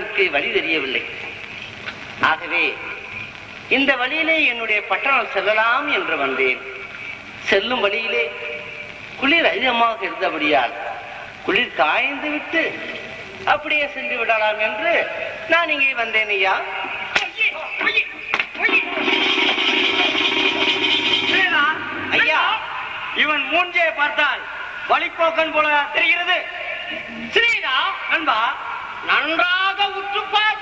பட்டணத்திற்கு வழி தெரியவில்லை. ஆகவே இந்த வழியிலே என்னுடைய பட்டணம் செல்லலாம் என்று வந்தேன். செல்லும் வழியிலே குளிர் அதிகமாக இருந்தபடியால் குளிர் காய்ந்து விட்டு அப்படியே சென்று விடலாம் என்று நான் இங்கே வந்தேன் ஐயா. ஐயா இவன் மூஞ்சே பார்த்தால் வழிப்போக்கன் போல தெரிகிறது. ஸ்ரீதா நண்பா நன்றாக உற்றுப்பார்.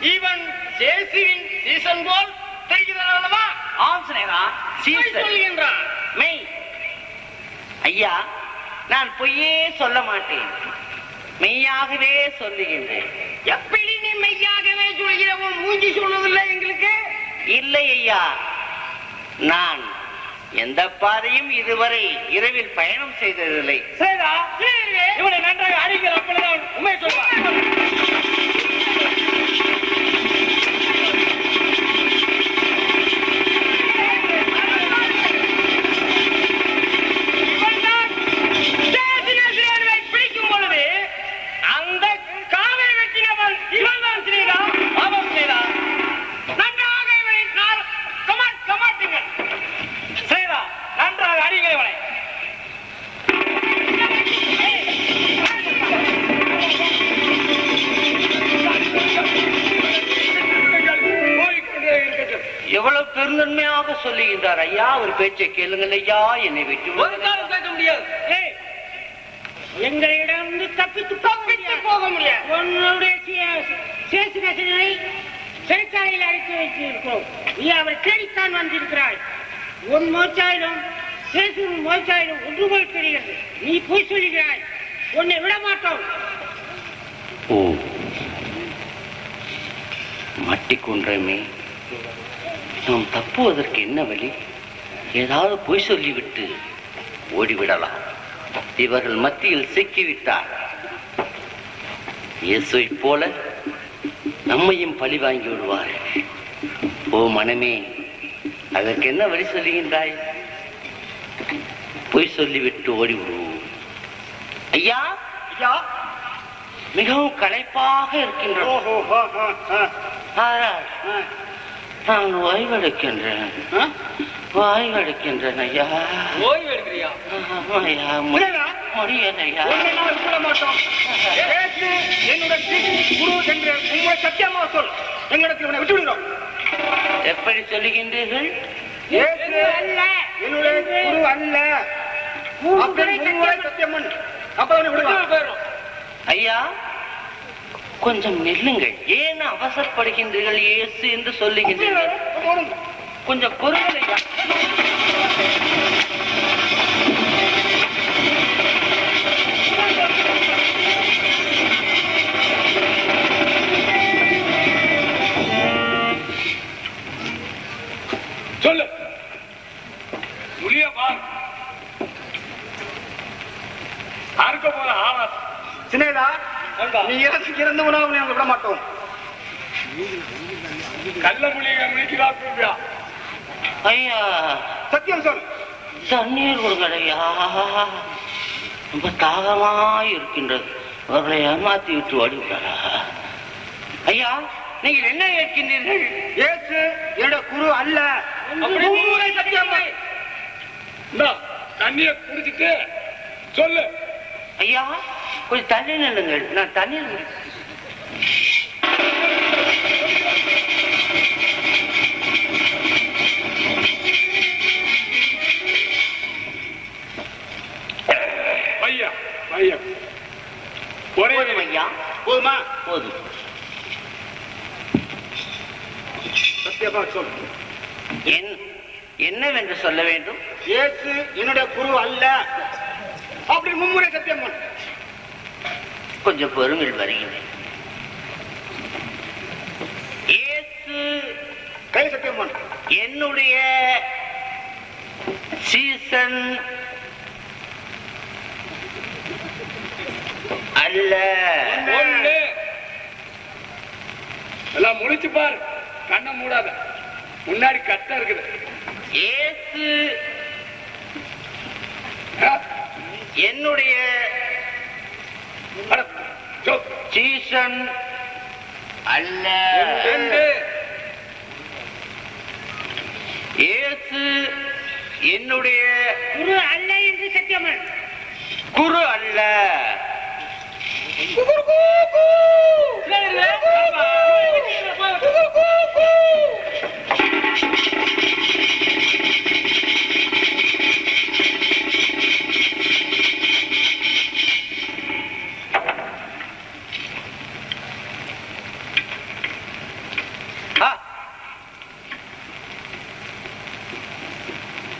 இவன் சேசுவின் சீசன் போல் தெரிகிறது அல்லவா ஆம் சினேகா சீசன். மெய். ஐயா நான் பொய்யே சொல்ல மாட்டேன். மெய்யாகவே சொல்லுகின்றேன். எப்படி நீ மெய்யாகவே சொல்கிறவன் மூஞ்சி சொல்வதில்லை எங்களுக்கு. இல்லை ஐயா நான் எந்த பாதையும் இதுவரை இரவில் பயணம் செய்ததில்லை. இவனை நன்றாக அடிக்கிற உண்மை சொல்வான் சொல்லுகின்றார் ஐயா ஒரு பேச்சை கேளுங்கள் ஐயா என்னை விட்டு ஒரு காலம் கேட்க முடியாது. எங்களிடம் தப்பித்து தப்பித்து போக முடியாது. உன்னுடைய சிறைச்சாலையில் வைத்திருக்கிறோம். நீ அவரை தேடித்தான் வந்திருக்கிறாய் உன் மோச்சாயிலும் சேசுவின் மோச்சாயிலும் ஒன்று போல் தெரிகிறது. நீ போய் சொல்லுகிறாய். உன்னை விட மாட்டோம் ஓ மாட்டிக்கொன்றமே நாம் தப்புவதற்கு என்ன வழி? ஏதாவது பொய் சொல்லிவிட்டு ஓடிவிடலாம். இவர்கள் மத்தியில் சிக்கிவிட்டார். இயேசுவை போல நம்மையும் பழி வாங்கி விடுவார். ஓ மனமே அதற்கு என்ன வழி சொல்லுகின்றாய்? பொய் சொல்லிவிட்டு ஓடி விடுவோம் ஐயா ஐயா மிகவும் களைப்பாக இருக்கின்றோம். நான் ஓய்வெடுக்கின்றேன். ஓய்வெடுக்கின்றேன் ஐயா. ஓய்வு எடுக்கிறியா ஆமா ஐயா புரியலா? முடியல ஐயா. உன்னை நான் விட மாட்டோம் பேசு, என்னுடைய ஸ்ரீ குரு என்று உங்களை சத்தியமா சொல். இவனை விட்டு விடுகிறோம் எப்படி சொல்லுகின்றீர்கள்? என்னுடைய குரு. அல்ல. அப்படி முன்முறை சத்தியம்? பண்ணு அப்ப விடுவான். ஐயா கொஞ்சம் நில்லுங்கள் ஏன் அவசரப்படுகின்றீர்கள் இயேசு என்று சொல்லுகின்றீர்கள்? கொஞ்சம் பொறுங்கள் கொடுங்கள் ஐயா ரொம்ப தாகமாய் இருக்கின்றது அவர்களை ஏமாத்தி விட்டு ஓடிவிட்டாரா? ஐயா நீங்கள் என்ன கேட்கின்றீர்கள் ஏசு என்னுடைய குரு அல்ல. தண்ணிய குடிச்சிட்டு சொல்லு. ஐயா கொஞ்சம் தண்ணி நில்லுங்கள். நான் தண்ணீர் சொல்ல வேண்டும். ஏசு என்னுடைய குரு அல்ல. அப்படி மும்முறை சத்தியம் கொஞ்சம் பொறுங்கள் வருகிறேன். இயேசு கை சத்தியம் பண்ணு. என்னுடைய சீசன் அல்ல. எல்லாம் முடிச்சு பாரு. கண்ணை மூடாத. முன்னாடி கட்டம் இருக்குது. இயேசு என்னுடைய சீசன் அல்ல. இயேசு என்னுடைய குரு அல்ல என்று சத்தியமன் குரு அல்ல. குரு.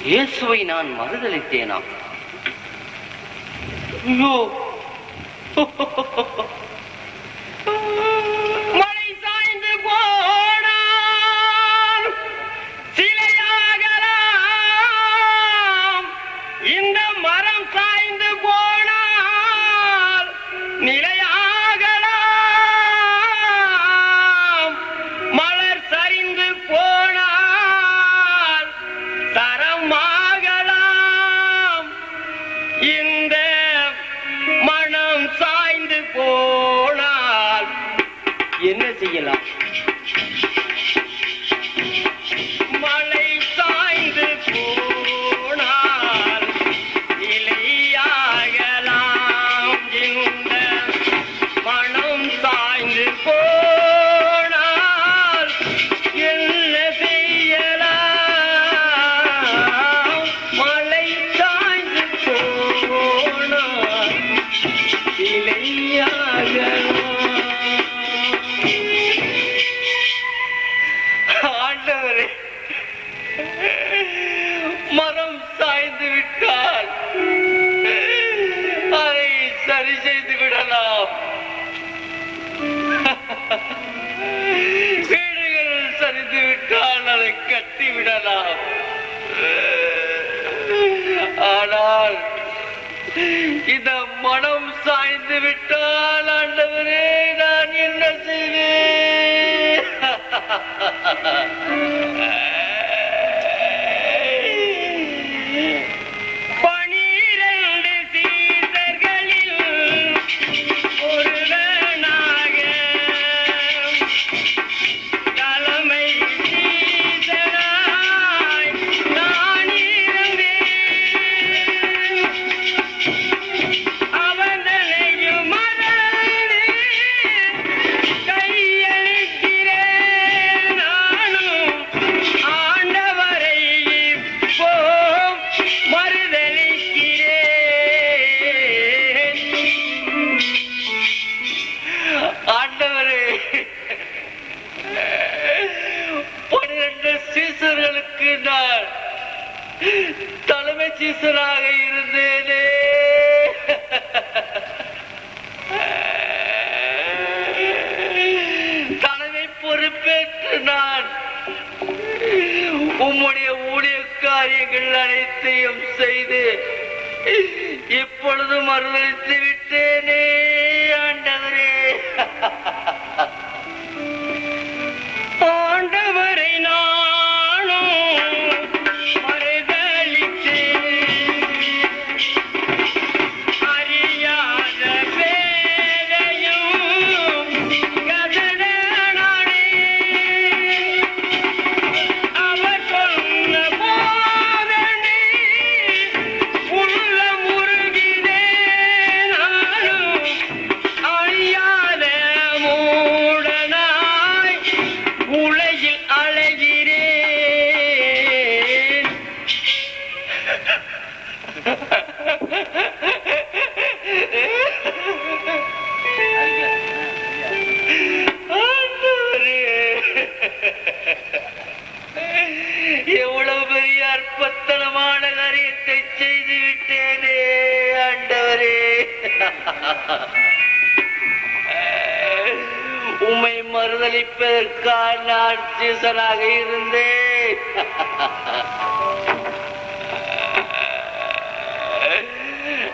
இயேசுவை நான் மறுதளித்தேனா ஐயோ. இந்த மனம் சாய்ந்து விட்டால் சித்தனாக இருந்தேனே. தலைமை பொறுப்பேற்று நான் உம்முடைய ஊழிய காரியங்கள் அனைத்தையும் செய்து இப்பொழுது அருளித்து விட்டேனே ஆண்டவரே.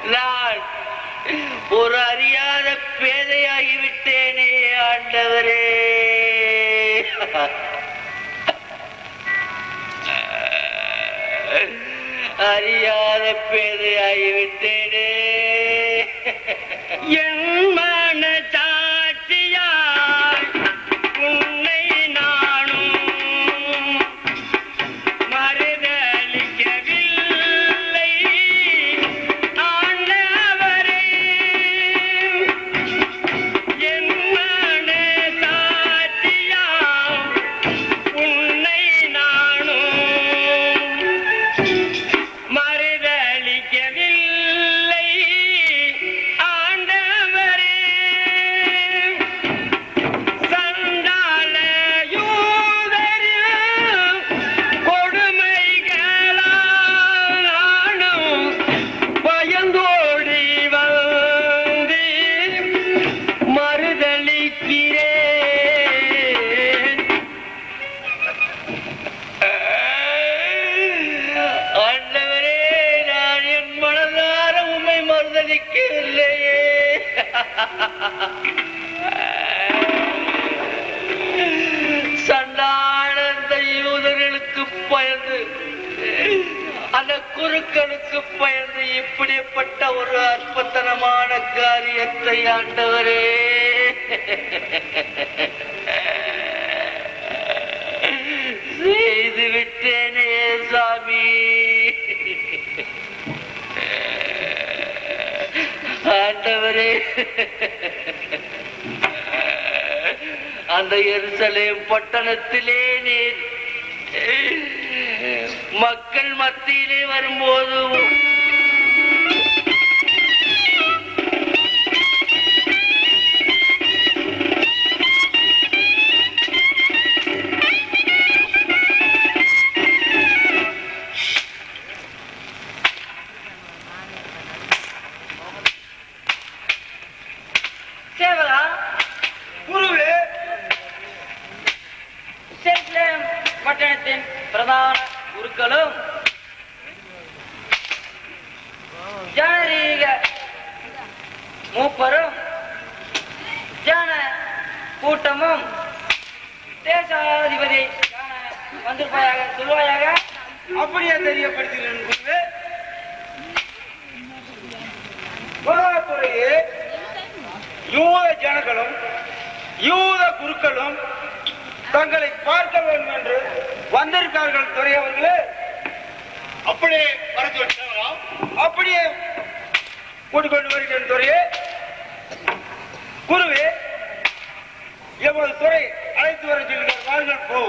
நான் ஒரு அறியாத பேதையாகிவிட்டேனே ஆண்டவரே. அறியாத பேதையாகிவிட்டேனே. என் அந்த எருசலேம் பட்டணத்திலே நீர். மக்கள் மத்தியிலே வரும்போது இஸ்லாம் பட்டணத்தின் பிரதான குருக்களும் ஜனரீக மூப்பரும் ஜன கூட்டமும் தேசாதிபதி வந்திருப்பாயாக சொல்வாயாக அப்படியே தெரியப்படுத்துகிறேன் குருவே யூத ஜனங்களும் யூத குருக்களும் தங்களை பார்க்க வேண்டும் என்று வந்திருக்கார்கள் துறை அவர்களே. அப்படியே அப்படியே கூட்டிக்கொண்டு வருகிறேன் துறையே. குருவே எவ்வளவு துறை அழைத்து வர சொல்லுங்கள் வாருங்கள் போ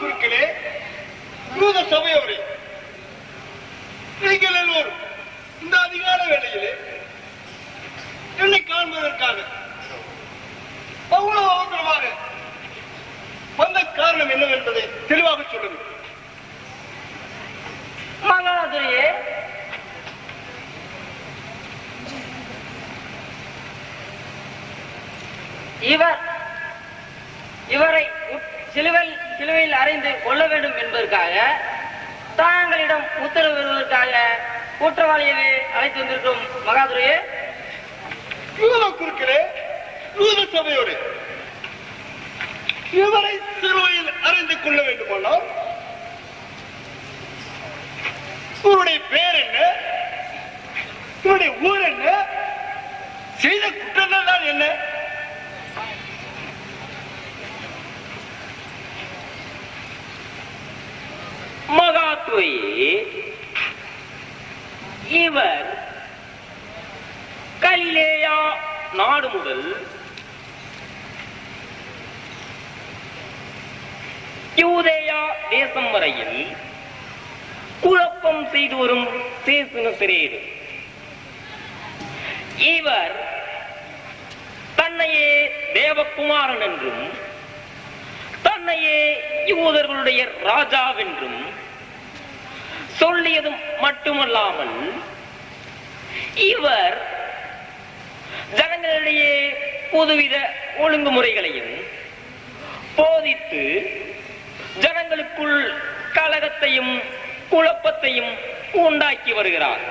குருக்களே யூத சபையோரே நீங்கள் எல்லோரும் இந்த அதிகார வேளையிலே என்னை காண்பதற்காக அவ்வளவு அவசரமாக வந்த காரணம் என்னவென்பதை தெளிவாக சொல்லுங்கள். மகாதுரையே இவர் இவரை உட்- சிலுவையில் சிலுவையில் அறைந்து கொள்ள வேண்டும் என்பதற்காக தாங்களிடம் உத்தரவு பெறுவதற்காக குற்றவாளியை அழைத்து வந்திருக்கும் மகாதுரையே. யூத யூத சபையோடு இவரை சிறுவையில் அறிந்து கொள்ள வேண்டுமானால் இவருடைய பேர் என்ன? இவருடைய ஊர் என்ன? செய்த குற்றங்கள் தான் என்ன? போய் இவர் கலிலேயா நாடு முதல் யூதேயா தேசம் வரையில் குழப்பம் செய்து வரும் சேசுனசிரேடு இவர் தன்னையே தேவகுமாரன் என்றும் தன்னையே யூதர்களுடைய ராஜாவென்றும் என்றும் சொல்லியதும் மட்டுமல்லாமல் இவர் ஜனங்களிடையே புதுவித ஒழுங்குமுறைகளையும் போதித்து ஜனங்களுக்குள் கலகத்தையும் குழப்பத்தையும் உண்டாக்கி வருகிறார்.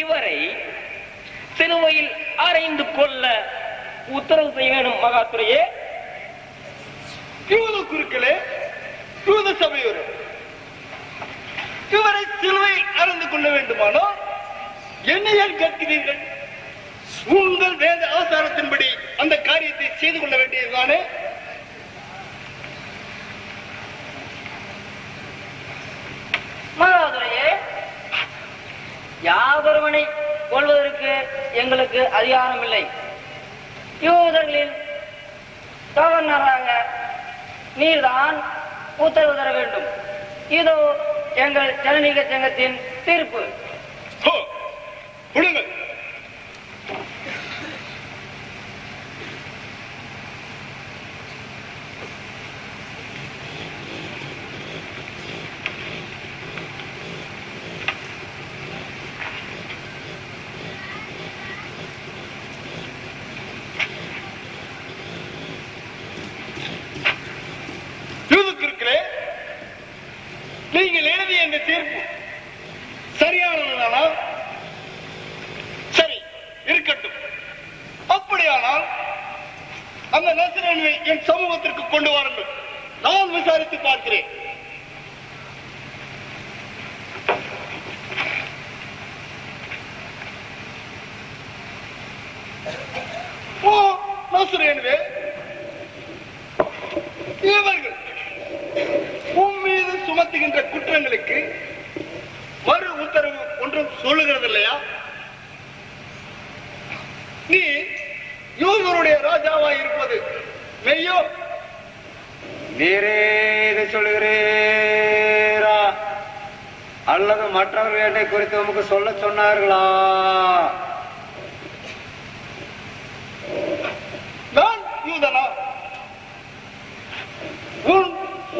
இவரை சிலுவையில் அறைந்து கொள்ள உத்தரவு செய்ய வேண்டும் மகாத்துறையே யூத குருக்களே யூத சபையோரும் இதுவரை சிலுவையில் அறிந்து கொள்ள வேண்டுமானோ? என்ன ஏன் கேட்கிறீர்கள்? உங்கள் வேத ஆசாரத்தின்படி அந்த காரியத்தை செய்து கொள்ள வேண்டியதுதானே? யாதொருவனை கொள்வதற்கு எங்களுக்கு அதிகாரம் இல்லை யூதர்களில் கவர்னராக நீர்தான் உத்தரவு தர வேண்டும். இதோ எங்கள் ஜனநீக சங்கத்தின் தீர்ப்பு. ஹோ, விடுங்கள் யூதுக்கிற்களே, நீங்கள் எழுதிய இந்த தீர்ப்பு சரியானதுதானா சரி இருக்கட்டும் அப்படியானால் அந்த என் சமூகத்திற்கு கொண்டு வாருங்கள். நான் விசாரித்து பார்க்கிறேன். ஓ இவர்கள் உன் மீது சுமத்துகின்ற குற்றங்களுக்கு மறு உத்தரவு ஒன்றும் சொல்லுகிறது இல்லையா நீ யூதருடைய ராஜாவா இருப்பது செய்யும் நீரே இதை சொல்லுகிறீரா? அல்லது மற்றவர்கள் என்னை குறித்து உமக்கு சொல்ல சொன்னார்களா? நான் யூதனா? உன்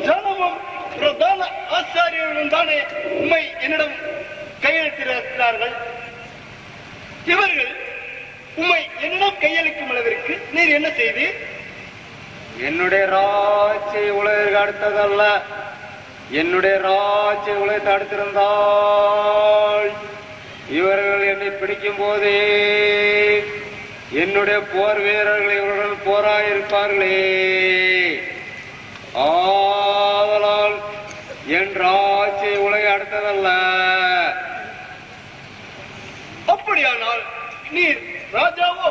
ஜனமும் பிரதான ஆச்சாரியர்களும் தானே உண்மை என்னிடம் கையெழுத்திருக்கிறார்கள் இவர்கள் உம்மை என்னிடம் கையளிக்கும் அளவிற்கு நீர் என்ன செய்தீர்? என்னுடைய ராட்சி உலகிற்கு அடுத்ததல்ல. என்னுடைய ராட்சி உலகத்தை அடுத்திருந்தால் இவர்கள் என்னை பிடிக்கும் போதே என்னுடைய போர் வீரர்கள் இவருடன் போராயிருப்பார்களே. ஆதலால் என் ராட்சி உலகை அடுத்ததல்ல. அப்படியானால் நீர் ராஜாவோ?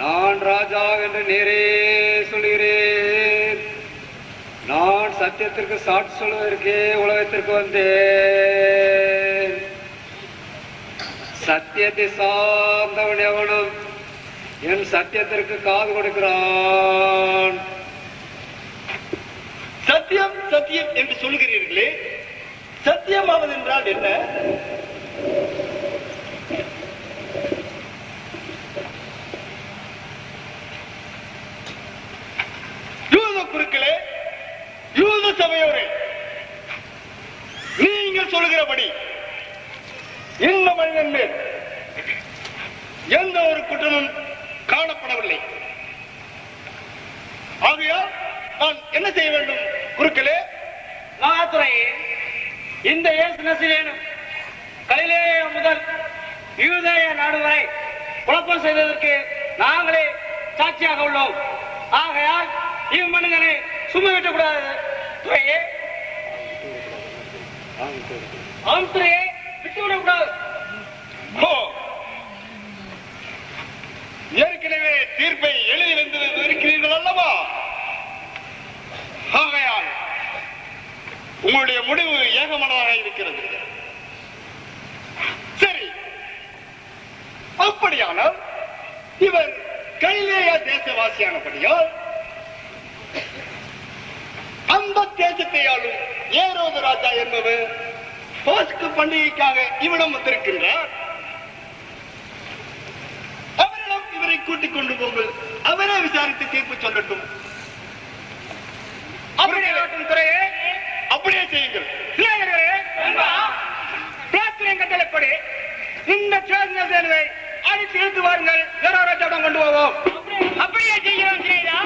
நான் ராஜா என்று நேரே சொல்கிறேன் நான் சத்தியத்திற்கு சாட்சி சொல்வதற்கே உலகத்திற்கு வந்தேன். சத்தியத்தை சார்ந்தவன் எவனும் என் சத்தியத்திற்கு காது கொடுக்கிறான். சத்தியம் சத்தியம் என்று சொல்கிறீர்களே சத்தியமாவது என்றால் என்ன யூத குருக்களே அன்பு சபையோரே நீங்கள் சொல்கிறபடி இந்த மனிதன் மேல் எந்த ஒரு குற்றமும் காணப்படவில்லை. ஆகையால் நான் என்ன செய்ய வேண்டும்? குருக்களே மகாத்துறையே இந்த இயேசு நசிரேனும் கலிலேய முதல் யூதேய நாடு வரை குழப்பம் செய்ததற்கு நாங்களே சாட்சியாக உள்ளோம். ஆகையால் இம்மனிதனை சும்மா விட்டக்கூடாது. துறையே ஆம் விட்டுவிடக்கூடாது. ஏற்கனவே தீர்ப்பை எழுதி வந்து இருக்கிறீர்கள் அல்லவா? ஆகையால் உங்களுடைய முடிவு ஏகமனதாக இருக்கிறது. சரி. அப்படியானால் இவர் கைலேய தேசவாசியானபடியால் அந்த தேசத்தை ஆளும் ஏரோது ராஜா என்பவர் பாஸ்கு பண்டிகைக்காக இவ்விடம் வந்திருக்கின்றார். அவரிடம் இவரை கூட்டிக் கொண்டு போங்கள். அவரே விசாரித்து தீர்ப்பு சொல்லட்டும். அப்படியே ஆகட்டும் துறையே. அப்படியே செய்யுங்கள். பிரார்த்தனை கட்டளைப்படி இந்த சேர்ந்த அடித்து இழுத்து வாருங்கள். கொண்டு போவோம். அப்படியே செய்கிறோம் செய்தா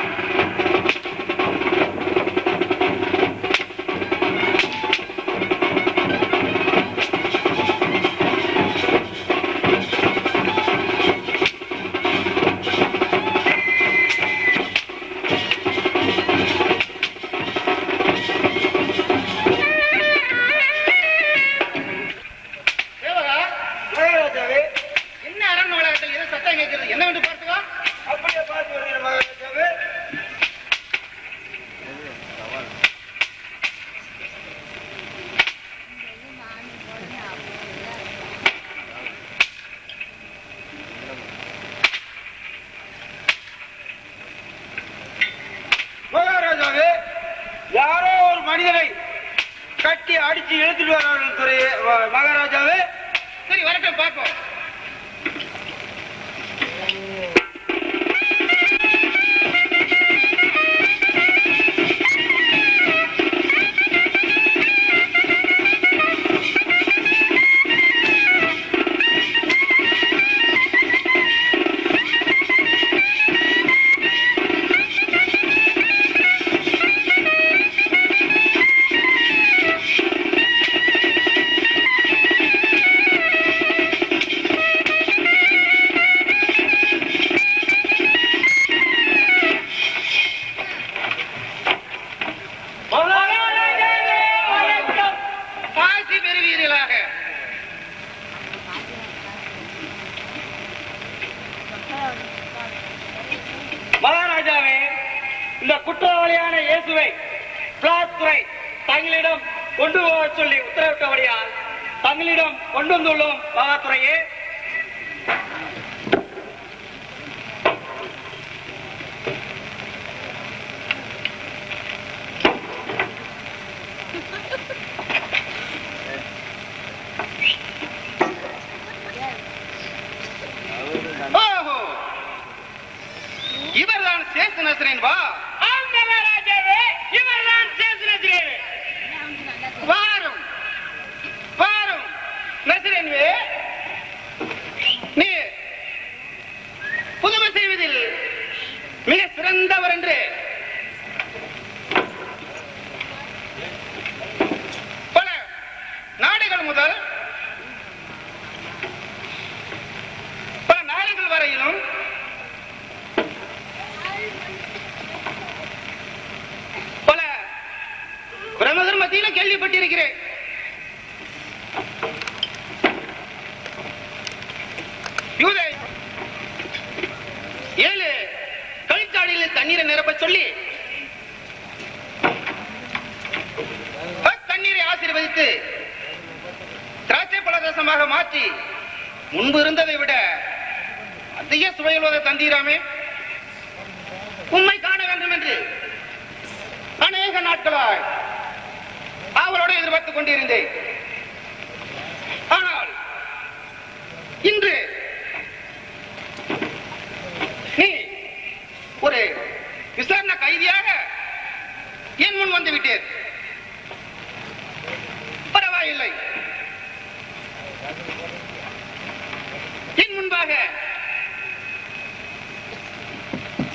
நிச்சயமாக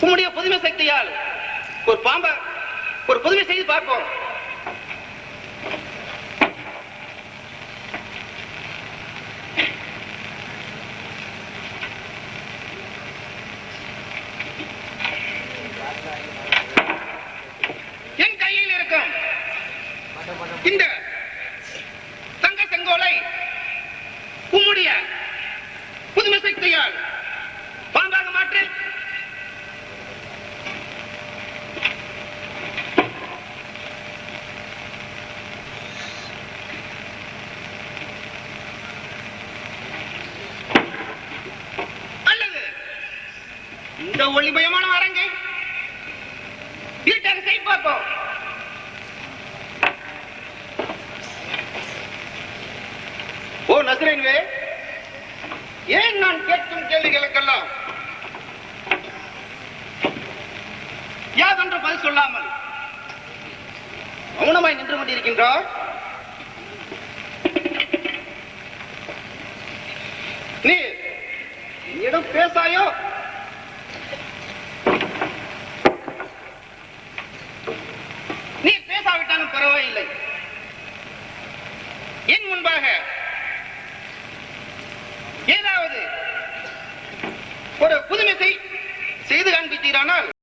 உங்களுடைய புதுமை சக்தியால் ஒரு பாம்ப ஒரு புதுமை செய்து பார்ப்போம். இந்த ஒளி பயமான வரங்க. கை பார்ப்போம் ஓ நசுரன்வே. ஏன் நான் கேட்கும் கேள்விகளுக்கெல்லாம் யாதென்று பதில் சொல்லாமல் மௌனமாய் நின்று கொண்டிருக்கின்றார்? நீ என்னிடம் பேசாயோ? அன்பாக